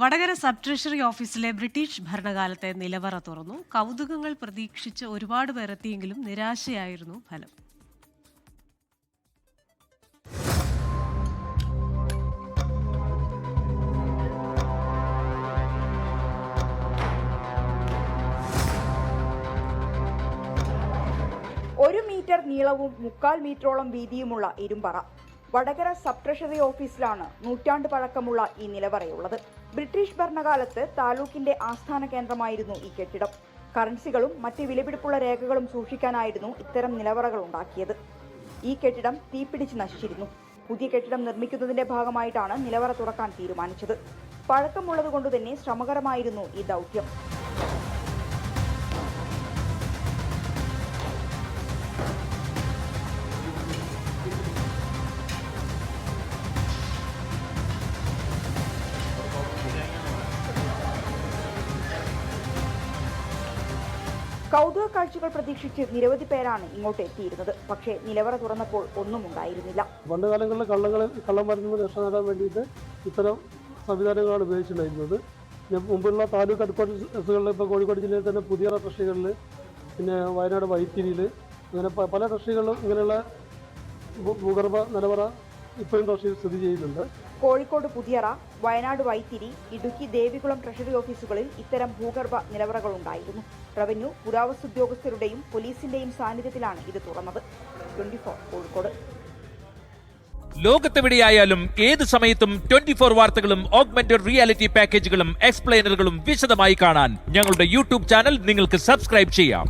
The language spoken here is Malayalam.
വടകര സബ് ട്രഷറി ഓഫീസിലെ ബ്രിട്ടീഷ് ഭരണകാലത്തെ നിലവറ തുറന്നു. കൗതുകങ്ങൾ പ്രതീക്ഷിച്ച് ഒരുപാട് പേരെത്തിയെങ്കിലും നിരാശയായിരുന്നു ഫലം. ഒരു മീറ്റർ നീളവും മുക്കാൽ മീറ്ററോളം വീതിയുമുള്ള ഇരുമ്പറ. വടകര സബ് ട്രഷറി ഓഫീസിലാണ് നൂറ്റാണ്ട് പഴക്കമുള്ള ഈ നിലവറയുള്ളത്. ബ്രിട്ടീഷ് ഭരണകാലത്ത് താലൂക്കിന്റെ ആസ്ഥാന കേന്ദ്രമായിരുന്നു ഈ കെട്ടിടം. കറൻസികളും മറ്റ് വിലപിടിപ്പുള്ള രേഖകളും സൂക്ഷിക്കാനായിരുന്നു ഇത്തരം നിലവറകൾ ഉണ്ടാക്കിയത്. ഈ കെട്ടിടം തീപിടിച്ച് നശിച്ചിരുന്നു. പുതിയ കെട്ടിടം നിർമ്മിക്കുന്നതിന്റെ ഭാഗമായിട്ടാണ് നിലവറ തുറക്കാൻ തീരുമാനിച്ചത്. പഴക്കമുള്ളതുകൊണ്ട് തന്നെ ശ്രമകരമായിരുന്നു ഈ ദൗത്യം. കൗതുക കാഴ്ചകൾ പ്രതീക്ഷിച്ച് നിരവധി പേരാണ് ഇങ്ങോട്ട് എത്തിയിരുന്നത്. പക്ഷേ നിലവറ തുറന്നപ്പോൾ ഒന്നും ഉണ്ടായിരുന്നില്ല. പണ്ട് കാലങ്ങളിൽ കള്ളങ്ങൾ കള്ളമരുന്ന് രക്ഷ നേടാൻ വേണ്ടിയിട്ട് ഇത്തരം സംവിധാനങ്ങളാണ് ഉപയോഗിച്ചിട്ടുണ്ടായിരുന്നത്. മുമ്പുള്ള താലൂക്ക് ഹെഡ്ക്വാർട്ടേഴ്സുകളിൽ ഇപ്പോൾ കോഴിക്കോട് ജില്ലയിൽ തന്നെ പുതിയ ട്രഷറികളിൽ പിന്നെ വയനാട് വൈത്തിരിയിൽ അങ്ങനെ പല ട്രസ്റ്റികളിലും ഇങ്ങനെയുള്ള ഭൂഗർഭ നിലവറ ഇപ്പോഴും ട്രസ്റ്റിൽ സ്ഥിതി ചെയ്യുന്നുണ്ട്. കോഴിക്കോട് പുതിയറ വയനാട് വൈത്തിരി ഇടുക്കി ദേവികുളം ട്രഷറി ഓഫീസുകളിൽ ഇത്തരം ഭൂഗർഭ നിലവറകൾ ഉണ്ടായിരുന്നു റവന്യൂ പുരാവസ്തു ഉദ്യോഗസ്ഥരുടെയും പോലീസിന്റെയും സാന്നിധ്യത്തിലാണ് ഇത് തുറന്നത്. കോഴിക്കോട്. ലോകത്തെവിടെയായാലും ഏത് സമയത്തും ട്വന്റി ഫോർ വാർത്തകളും ഓഗ്മെന്റഡ് റിയാലിറ്റി പാക്കേജുകളും എക്സ്പ്ലെയിനറുകളും വിശദമായി കാണാൻ ഞങ്ങളുടെ യൂട്യൂബ് ചാനൽ നിങ്ങൾക്ക് സബ്സ്ക്രൈബ് ചെയ്യാം.